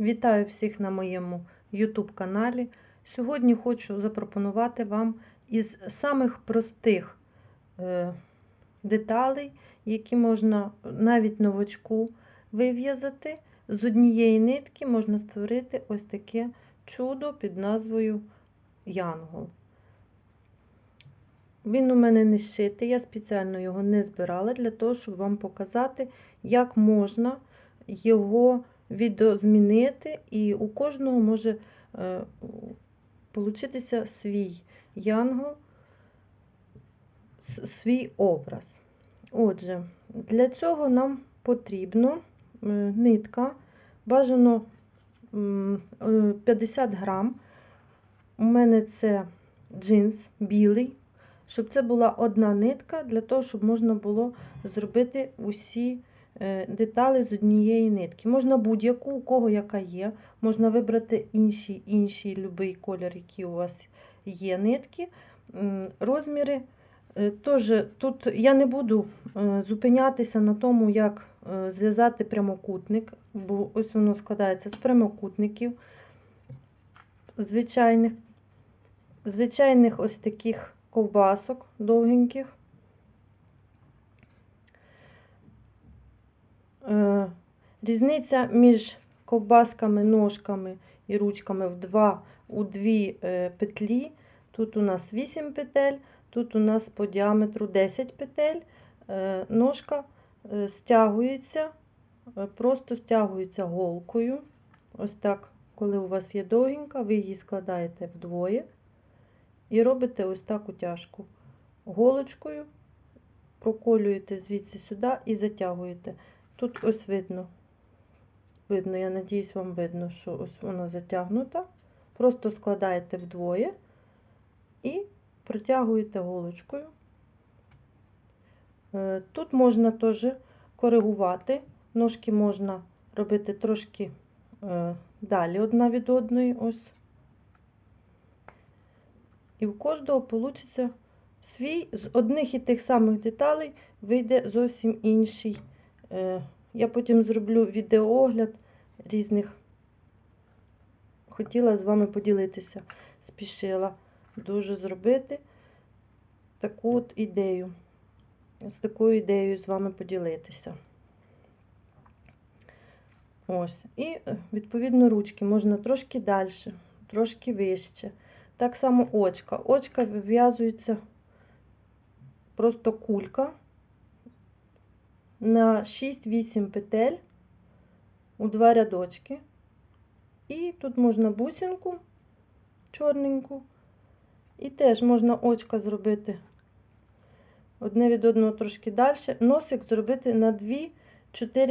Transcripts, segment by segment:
Вітаю всіх на моєму YouTube каналі. Сьогодні хочу запропонувати вам із самих простих е, деталей, які можна навіть новачку вив'язати. З однієї нитки можна створити ось таке чудо під назвою Янгол. Він у мене не шитий, я спеціально його не збирала для того, щоб вам показати, як можна його відозмінити, і у кожного може е, получитися свій янгол, свій образ. Отже, для цього нам потрібно е, нитка, бажано 50 е, грам. У мене це джинс білий, щоб це була одна нитка, для того, щоб можна було зробити усі. Е, деталі з однієї нитки. Можна будь-яку, у кого яка є. Можна вибрати інший інший любий колір, який у вас є нитки. Розміри. Е, Тож, тут я не буду е, зупинятися на тому, як зв'язати прямокутник, бо ось воно складається з прямокутників, звичайних, звичайних ось таких ковбасок довгеньких. Різниця між ковбасками, ножками і ручками в два, у дві е, петлі. Тут у нас 8 петель, тут у нас по діаметру 10 петель. Е, ножка стягується, просто стягується голкою. Ось так, коли у вас є довгенька, ви її складаєте вдвоє і робите ось так утяжку. Голочкою проколюєте звідси сюди і затягуєте. Тут ось видно, видно, я надіюсь, вам видно, що ось вона затягнута. Просто складаєте вдвоє і протягуєте голочкою. Е, тут можна теж коригувати, ножки можна робити трошки е, далі одна від одної. ось. І в кожного вийде свій з одних і тих самих деталей вийде зовсім інший. Е, я потім зроблю відеоогляд різних. Хотіла з вами поділитися, спішила дуже зробити таку от ідею. З такою ідеєю з вами поділитися. Ось. І, е, відповідно, ручки можна трошки далі, трошки вище. Так само очка. Очка вив'язується просто кулька на 6-8 петель у два рядочки. І тут можна бусинку чорненьку. І теж можна очка зробити одне від одного трошки далі. Носик зробити на 2-4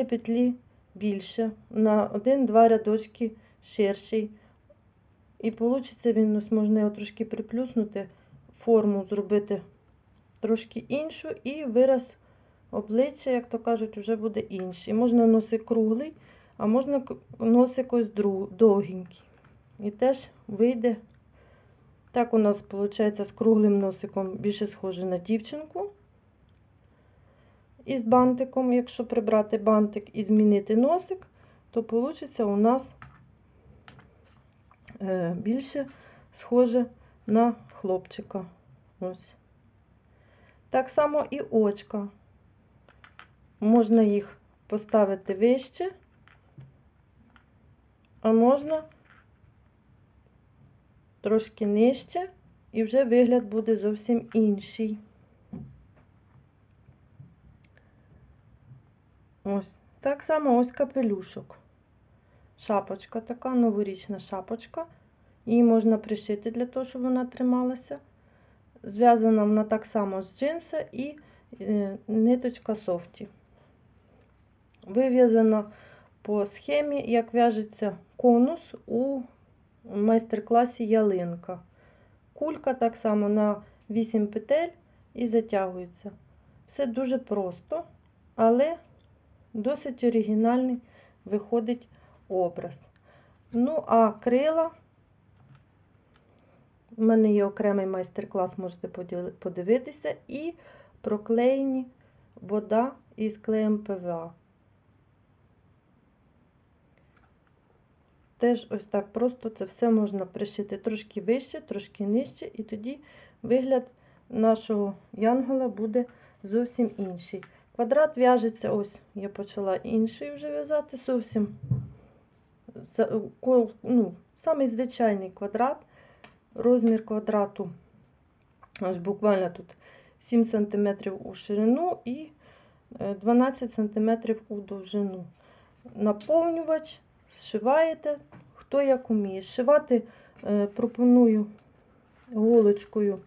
петлі більше, на 1-2 рядочки ширший. І вийде він можна його трошки приплюснути, форму зробити трошки іншу, і вираз обличчя, як то кажуть, вже буде інший. Можна носик круглий, а можна носик ось довгенький. І теж вийде. Так, у нас, виходить, з круглим носиком більше схоже на дівчинку. І з бантиком, якщо прибрати бантик і змінити носик, то вийде у нас е, більше схоже на хлопчика. Ось. Так само і очка. Можна їх поставити вище, а можна трошки нижче, і вже вигляд буде зовсім інший. Ось. Так само ось капелюшок. Шапочка така, новорічна шапочка. Її можна пришити для того, щоб вона трималася. Зв'язана вона так само з джинса і е, ниточка софті. Вив'язано по схемі, як в'яжеться конус у майстер-класі ялинка. Кулька так само на 8 петель і затягується. Все дуже просто, але досить оригінальний виходить образ. Ну, а крила, у мене є окремий майстер-клас, можете подивитися, і проклеєні вода із клеєм ПВА. Теж ось так просто це все можна пришити трошки вище, трошки нижче, і тоді вигляд нашого янгола буде зовсім інший. Квадрат в'яжеться, ось я почала інший вже в'язати, зовсім ну, самий звичайний квадрат, розмір квадрату, ось буквально тут 7 см у ширину і е, 12 см у довжину. Наповнювач, зшиваєте, хто як уміє. Зшивати е, пропоную голочкою,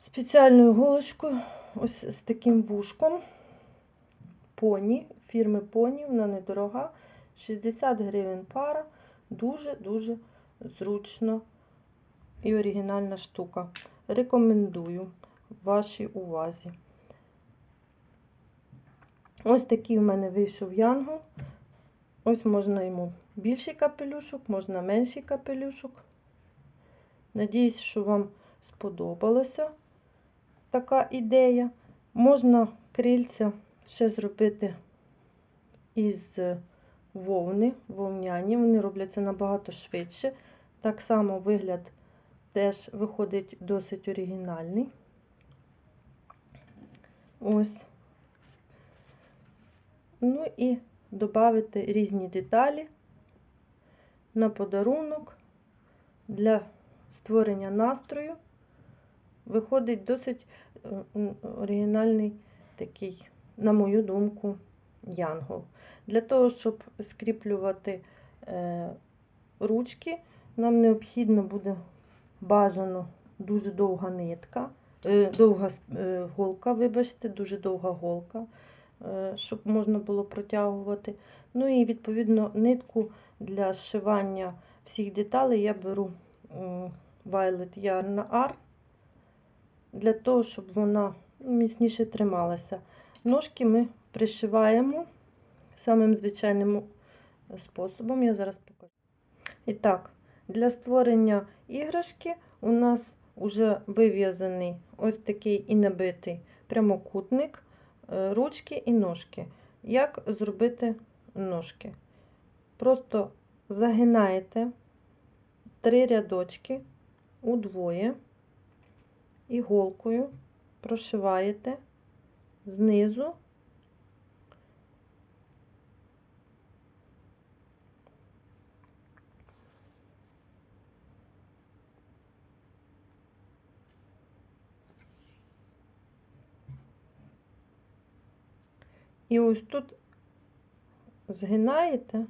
спеціальною голочкою, ось з таким вушком. Поні, фірми Поні, вона недорога. 60 гривень пара. Дуже-дуже зручно і оригінальна штука. Рекомендую вашій увазі. Ось такий у мене вийшов янгол. Ось можна йому більший капелюшок, можна менший капелюшок. Надіюсь, що вам сподобалося така ідея. Можна крильця ще зробити із вовни, вовняні. Вони робляться набагато швидше. Так само вигляд теж виходить досить оригінальний. Ось. Ну і додати різні деталі на подарунок для створення настрою. Виходить досить е, оригінальний такий, на мою думку, янгол. Для того, щоб скріплювати е, ручки, нам необхідно буде бажано дуже довга нитка, е, довга голка, вибачте, дуже довга голка, щоб можна було протягувати. Ну і відповідно нитку для зшивання всіх деталей я беру Violet Yarn Art для того, щоб вона міцніше трималася. Ножки ми пришиваємо самим звичайним способом. Я зараз покажу. І так, для створення іграшки у нас вже вив'язаний ось такий і набитий прямокутник, е, ручки і ножки. Як зробити ножки? Просто загинаєте три рядочки удвоє, іголкою прошиваєте знизу І ось тут згинаєте.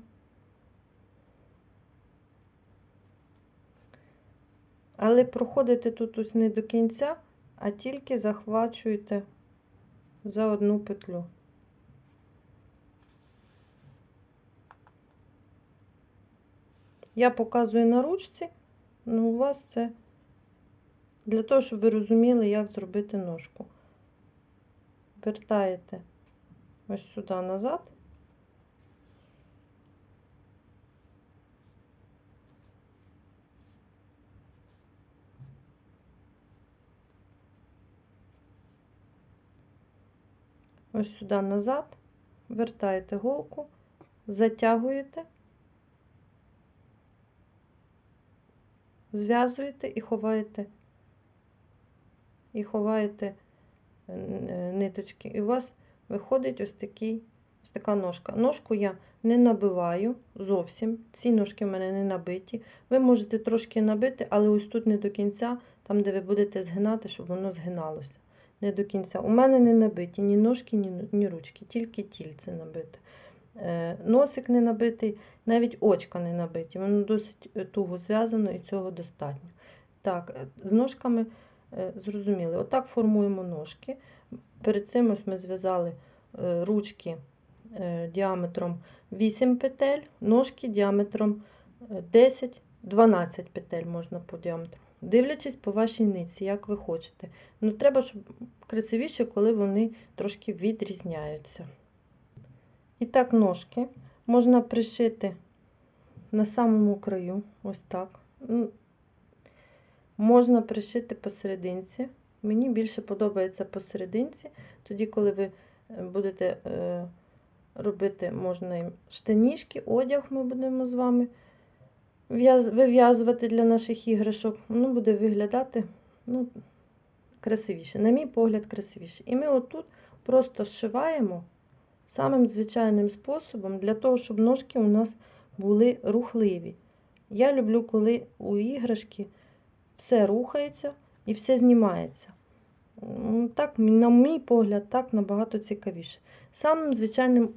Але проходите тут ось не до кінця, а тільки захвачуєте за одну петлю. Я показую на ручці, ну у вас це для того, щоб ви розуміли, як зробити ножку. Вертаєте ось сюди назад. Ось сюди назад, вертаєте голку, затягуєте, зв'язуєте і ховаєте, і ховаєте е, ниточки. І у вас виходить ось такий, ось така ножка. Ножку я не набиваю зовсім. Ці ножки в мене не набиті. Ви можете трошки набити, але ось тут не до кінця, там, де ви будете згинати, щоб воно згиналося. Не до кінця. У мене не набиті ні ножки, ні, ні ручки, тільки тільце набите. Е, носик не набитий, навіть очка не набиті. Воно досить е, туго зв'язано і цього достатньо. Так, е, з ножками зрозуміли. Отак формуємо ножки. Перед цим ось ми зв'язали е, ручки е, діаметром 8 петель, ножки діаметром 10-12 петель можна по діаметру. Дивлячись по вашій ниці, як ви хочете. Ну, треба, щоб красивіше, коли вони трошки відрізняються. І так, ножки можна пришити на самому краю, ось так. Можна пришити посерединці. Мені більше подобається посерединці, тоді, коли ви будете е, робити можна і штанішки, одяг ми будемо з вами вив'язувати для наших іграшок. Воно буде виглядати ну, красивіше. На мій погляд, красивіше. І ми отут просто зшиваємо самим звичайним способом для того, щоб ножки у нас були рухливі. Я люблю, коли у іграшки все рухається і все знімається. Так, на мій погляд, так набагато цікавіше. Самим звичайним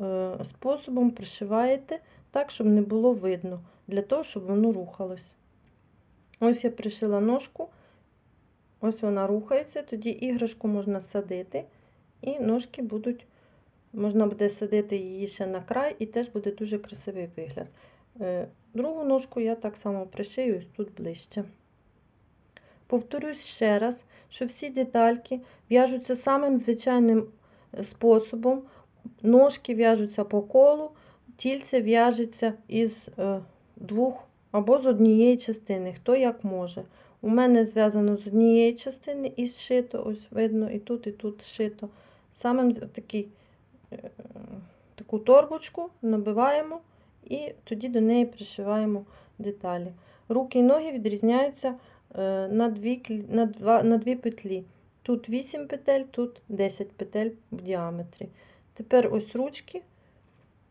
е, способом пришиваєте так, щоб не було видно, для того, щоб воно рухалось. Ось я пришила ножку, ось вона рухається, тоді іграшку можна садити, і ножки будуть, можна буде садити її ще на край, і теж буде дуже красивий вигляд. Е, Другу ножку я так само пришию ось тут ближче. Повторюсь ще раз, що всі детальки в'яжуться самим звичайним е, способом. Ножки в'яжуться по колу, тільце в'яжеться із е, двох або з однієї частини, хто як може. У мене зв'язано з однієї частини і зшито, ось видно, і тут, і тут зшито. Самим такий, е, таку торбочку набиваємо і тоді до неї пришиваємо деталі. Руки і ноги відрізняються на дві, на, два, на дві петлі. Тут 8 петель, тут 10 петель в діаметрі. Тепер ось ручки.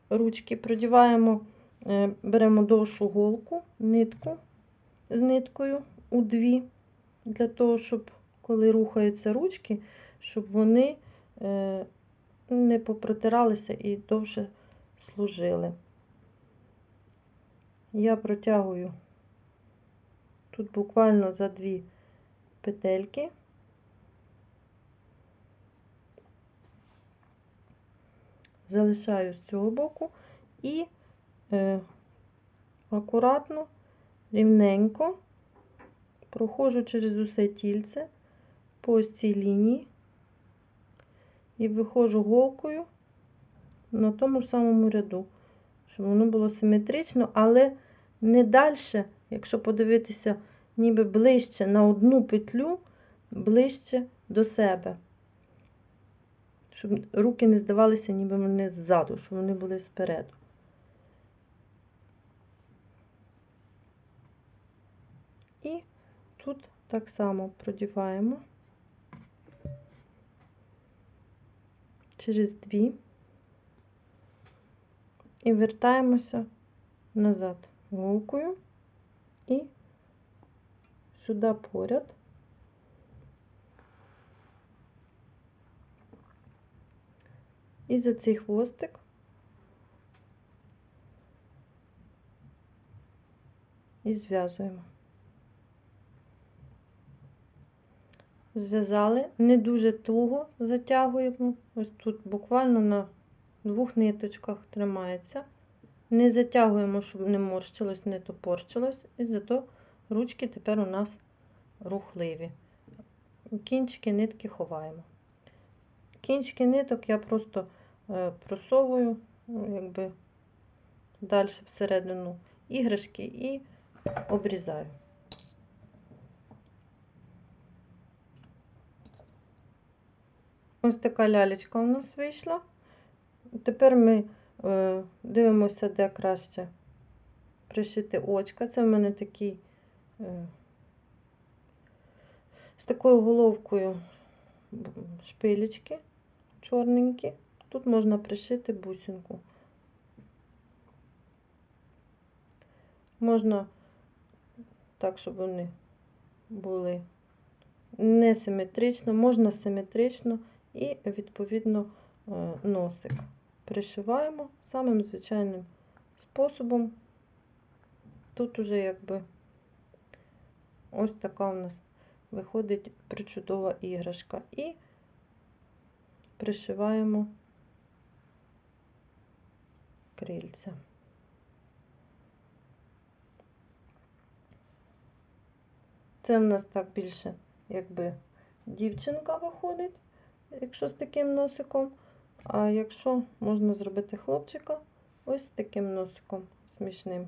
Ручки продіваємо, е, беремо довшу голку, нитку з ниткою у дві, для того, щоб коли рухаються ручки, щоб вони е, не попротиралися і довше служили. Я протягую тут буквально за дві петельки. Залишаю з цього боку і е, акуратно, рівненько проходжу через усе тільце по ось цій лінії і виходжу голкою на тому ж самому ряду, щоб воно було симетрично, але не далі, якщо подивитися, ніби ближче на одну петлю, ближче до себе. Щоб руки не здавалися, ніби вони ззаду, щоб вони були спереду. І тут так само продіваємо через дві і вертаємося назад голкою і сюди поряд. І за цей хвостик і зв'язуємо. Зв'язали, не дуже туго затягуємо. Ось тут буквально на двох ниточках тримається. Не затягуємо, щоб не морщилось, не топорщилось, і зато ручки тепер у нас рухливі. Кінчики нитки ховаємо. Кінчики ниток я просто е, просовую, якби далі всередину іграшки і обрізаю. Ось така лялечка у нас вийшла. Тепер ми дивимося, де краще пришити очка. Це в мене такий е, з такою головкою шпилечки чорненькі. Тут можна пришити бусинку. Можна так, щоб вони були несиметрично, можна симетрично і, відповідно, е, носик. Пришиваємо самим звичайним способом. Тут уже якби ось така у нас виходить причудова іграшка. І пришиваємо крильця. Це в нас так більше, якби дівчинка виходить, якщо з таким носиком. А якщо можна зробити хлопчика ось таким носиком смішним.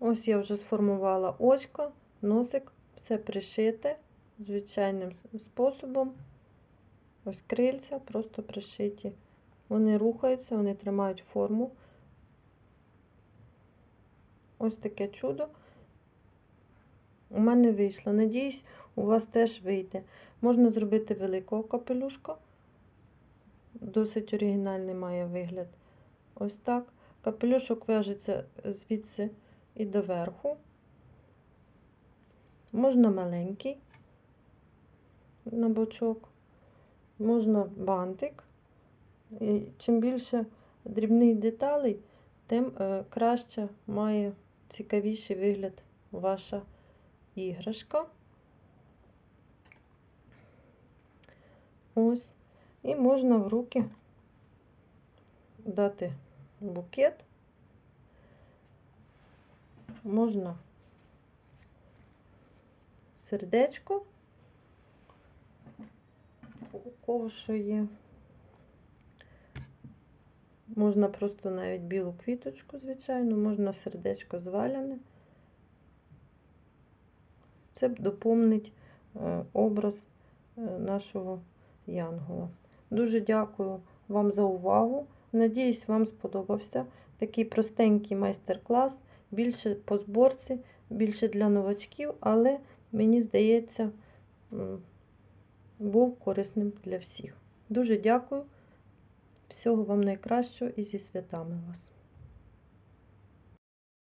Ось я вже сформувала очко, носик, все пришите звичайним способом. Ось крильця просто пришиті. Вони рухаються, вони тримають форму. Ось таке чудо. У мене вийшло. Надіюсь, у вас теж вийде. Можна зробити великого капелюшка. Досить оригінальний має вигляд. Ось так. Капелюшок в'яжеться звідси і до верху. Можна маленький на бочок, можна бантик. І чим більше дрібних деталей, тим е, краще має цікавіший вигляд ваша іграшка. Ось. І можна в руки дати букет. Можна сердечко, у кого що є. Можна просто навіть білу квіточку, звичайно, можна сердечко зваляне. Це доповнить е, образ е, нашого янгола. Дуже дякую вам за увагу. Надіюсь, вам сподобався такий простенький майстер-клас, більше по зборці, більше для новачків, але мені здається, був корисним для всіх. Дуже дякую. Всього вам найкращого і зі святами вас.